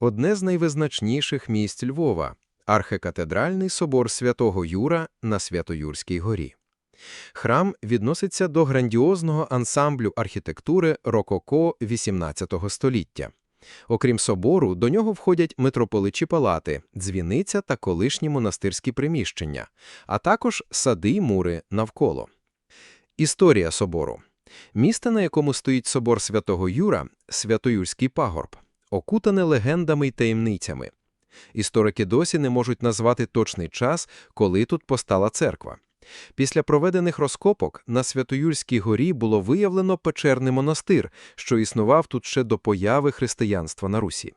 Одне з найвизначніших місць Львова – архикатедральний собор святого Юра на Святоюрській горі. Храм відноситься до грандіозного ансамблю архітектури рококо XVIII століття. Окрім собору, до нього входять митрополичі палати, дзвіниця та колишні монастирські приміщення, а також сади й мури навколо. Історія собору. Місце, на якому стоїть собор святого Юра, Святоюрський пагорб, окутане легендами й таємницями. Історики досі не можуть назвати точний час, коли тут постала церква. Після проведених розкопок на Святоюрській горі було виявлено печерний монастир, що існував тут ще до появи християнства на Русі.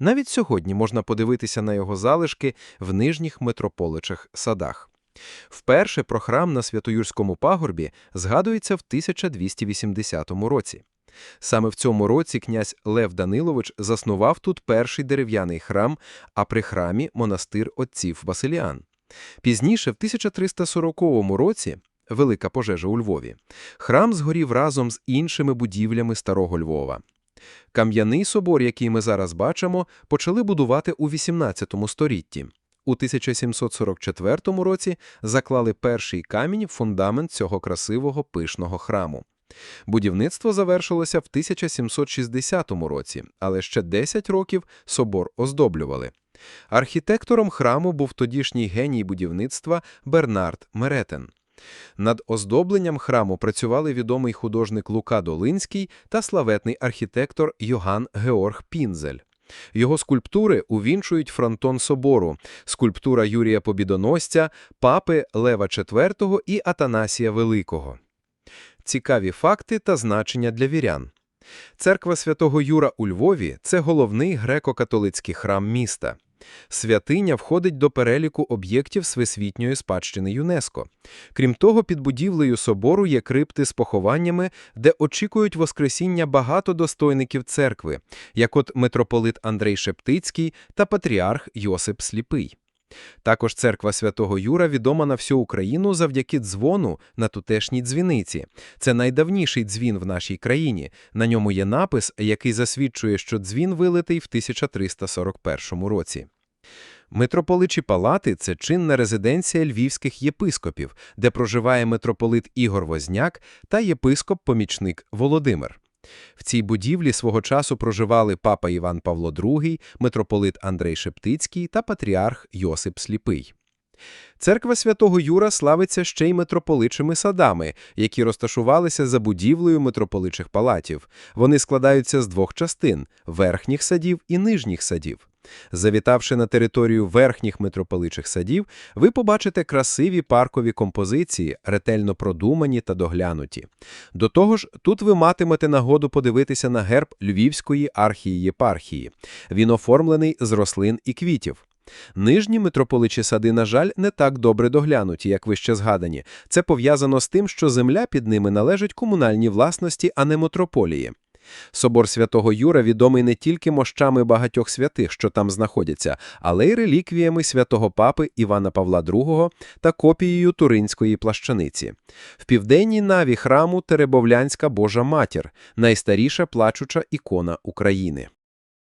Навіть сьогодні можна подивитися на його залишки в нижніх митрополичих садах. Вперше про храм на Святоюрському пагорбі згадується в 1280 році. Саме в цьому році князь Лев Данилович заснував тут перший дерев'яний храм, а при храмі – монастир отців Василіан. Пізніше, в 1340 році, велика пожежа у Львові, храм згорів разом з іншими будівлями старого Львова. Кам'яний собор, який ми зараз бачимо, почали будувати у 18 столітті. У 1744 році заклали перший камінь фундамент цього красивого пишного храму. Будівництво завершилося в 1760 році, але ще 10 років собор оздоблювали. Архітектором храму був тодішній геній будівництва Бернард Меретен. Над оздобленням храму працювали відомий художник Лука Долинський та славетний архітектор Йоган Георг Пінзель. Його скульптури увінчують фронтон собору, скульптура Юрія Побідоносця, папи Лева IV і Атанасія Великого. Цікаві факти та значення для вірян. Церква святого Юра у Львові – це головний греко-католицький храм міста. Святиня входить до переліку об'єктів Всесвітньої спадщини ЮНЕСКО. Крім того, під будівлею собору є крипти з похованнями, де очікують воскресіння багато достойників церкви, як от митрополит Андрей Шептицький та патріарх Йосип Сліпий. Також церква святого Юра відома на всю Україну завдяки дзвону на тутешній дзвіниці. Це найдавніший дзвін в нашій країні. На ньому є напис, який засвідчує, що дзвін вилитий в 1341 році. Митрополичі палати – це чинна резиденція львівських єпископів, де проживає митрополит Ігор Возняк та єпископ-помічник Володимир. В цій будівлі свого часу проживали папа Іван Павло II, митрополит Андрей Шептицький та патріарх Йосип Сліпий. Церква святого Юра славиться ще й митрополичими садами, які розташувалися за будівлею митрополичих палатів. Вони складаються з двох частин – верхніх садів і нижніх садів. Завітавши на територію верхніх митрополичих садів, ви побачите красиві паркові композиції, ретельно продумані та доглянуті. До того ж, тут ви матимете нагоду подивитися на герб Львівської архієпархії. Він оформлений з рослин і квітів. Нижні митрополичі сади, на жаль, не так добре доглянуті, як вище згадані. Це пов'язано з тим, що земля під ними належить комунальній власності, а не митрополії. Собор святого Юра відомий не тільки мощами багатьох святих, що там знаходяться, але й реліквіями святого папи Івана Павла II та копією Туринської плащаниці. В південній наві храму Теребовлянська Божа Матір, найстаріша плачуча ікона України.